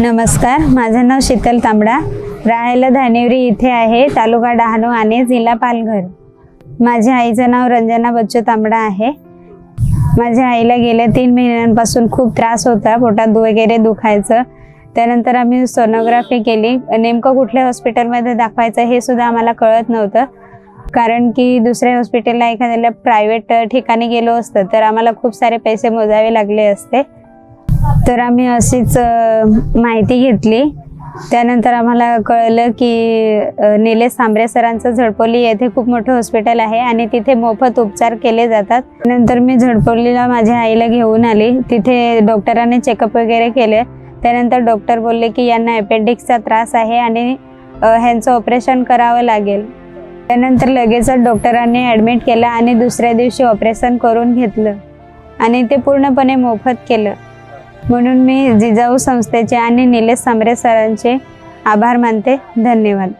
नमस्कार माझं नाव शीतल तांबडा. राहायला धानेवरी इथे आहे तालुका डहाणू आणि जिल्हा पालघर. माझ्या आईचं नाव रंजना बच्चू तांबडा आहे. माझ्या आईला गेल्या तीन महिन्यांपासून खूप त्रास होता पोटात वगैरे दुखायचं. त्यानंतर आम्ही सोनोग्राफी केली. नेमकं कुठल्या हॉस्पिटलमध्ये दाखवायचं हे सुद्धा आम्हाला कळत नव्हतं. कारण की दुसऱ्या हॉस्पिटलला एखाद्याला प्रायव्हेट ठिकाणी गेलो असतं तर आम्हाला खूप सारे पैसे मोजावे लागले असते. तर आम्ही अशीच माहिती घेतली. त्यानंतर आम्हाला कळलं की अ, निलेश सांबरे सरांचं झडपोली येथे खूप मोठं हॉस्पिटल आहे आणि तिथे मोफत उपचार केले जातात. नंतर मी झडपोलीला माझ्या आईला घेऊन आली. तिथे डॉक्टरांनी चेकअप वगैरे केले. त्यानंतर डॉक्टर बोलले की यांना अपेंडिक्सचा त्रास आहे आणि ह्यांचं ऑपरेशन करावं लागेल. त्यानंतर लगेचच डॉक्टरांनी ॲडमिट केलं आणि दुसऱ्या दिवशी ऑपरेशन करून घेतलं. आणि ते पूर्णपणे मोफत केलं. म्हणून मी जिजाऊ संस्थेचे आणि निलेश सांबरे सरांचे आभार मानते. धन्यवाद.